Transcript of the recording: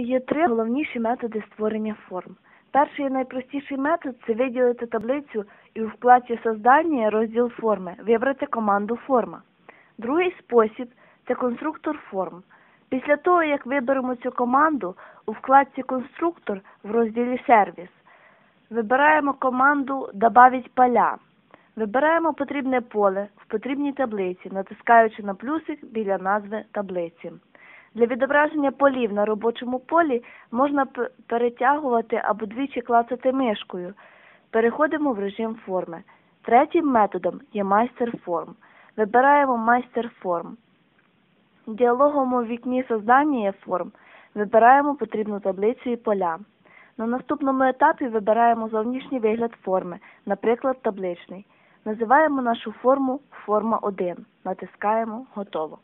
Є три головніші методи створення форм. Перший і найпростіший метод це виділити таблицю і у вкладці «Создання» розділ форми вибрати команду форма. Другий спосіб це конструктор форм. Після того, як виберемо цю команду, у вкладці Конструктор в розділі Сервіс вибираємо команду «Добавить поля». Вибираємо потрібне поле в потрібній таблиці, натискаючи на плюсик біля назви таблиці. Для відображення полів на робочому полі можна перетягувати або двічі клацати мишкою. Переходимо в режим форми. Третім методом є майстер форм. Вибираємо майстер форм. В діалоговому вікні создання форм вибираємо потрібну таблицю і поля. На наступному етапі вибираємо зовнішній вигляд форми, наприклад, табличний. Називаємо нашу форму форма 1. Натискаємо Готово.